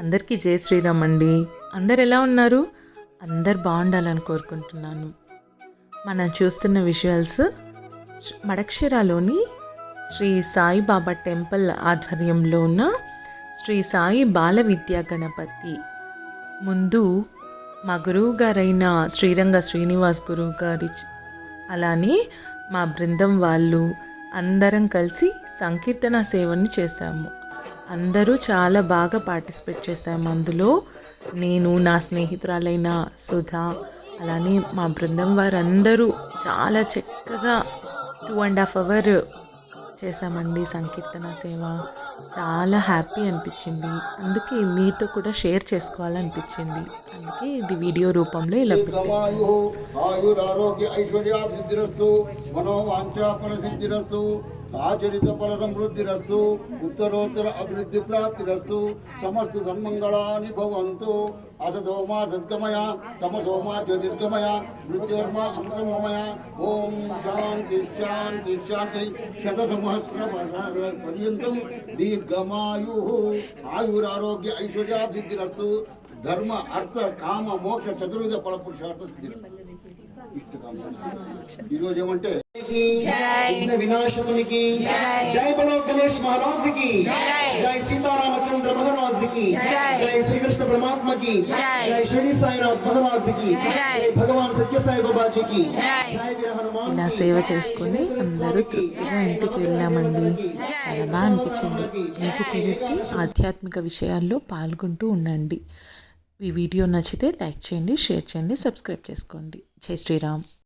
అందరికీ జై శ్రీరామ్ అండి. అందరు ఎలా ఉన్నారు? అందరు బాగుండాలని కోరుకుంటున్నాను. మనం చూస్తున్న విజువల్స్ మడక్షిరాలోని శ్రీ సాయిబాబా టెంపుల్ ఆధ్వర్యంలో ఉన్న శ్రీ సాయి బాల విద్యా గణపతి. ముందు మా గురువు గారైన శ్రీరంగ శ్రీనివాస్ గురువు గారి అలానే మా బృందం వాళ్ళు అందరం కలిసి సంకీర్తన సేవని చేశాము. అందరూ చాలా బాగా పార్టిసిపేట్ చేశాము అందులో. నేను నా స్నేహితురాలైన సుధా అలానే మా బృందం వారందరూ చాలా చక్కగా టూ అండ్ హాఫ్ అవర్ చేశామండి సంకీర్తన సేవ. చాలా హ్యాపీ అనిపించింది. అందుకే మీతో కూడా షేర్ చేసుకోవాలనిపించింది. అందుకే ఇది వీడియో రూపంలో ఇలా పెట్టేసాను గమాయు ఫల సిద్ధిరస్తు ఆచరిత ఫల సమృద్ధిరస్తు ఉత్తరోత్తర అభివృద్ధి ప్రాప్తిరస్తు సమస్త సన్మంగళాని భవంతు. అసదోమా సద్గమయ తమసోమా జ్యోతిర్గమయ మృత్యోర్మా అమృతమయ ఓం శాంతి శాంతి శాంతి. శత సహస్ర పర్యంతం దీర్ఘమాయు. ఆయురారోగ్య ఐశ్వర్యాభివృద్ధిరస్తు. ధర్మ అర్థ కామ మోక్ష చతుర్విధ ఫల పురుషార్థ సిద్ధి ఈరోజు ఏమంటే హనుమాన్ ఇలా సేవ చేసుకొని అందరూ తృప్తిగా ఇంటికి వెళ్ళామండి. చాలా బాగా అనిపించింది. మీకు కుదిరితే ఆధ్యాత్మిక విషయాల్లో పాల్గొంటూ ఉండండి. ఈ వీడియో నచ్చితే లైక్ చేయండి షేర్ చేయండి సబ్స్క్రైబ్ చేసుకోండి. జై శ్రీరామ్.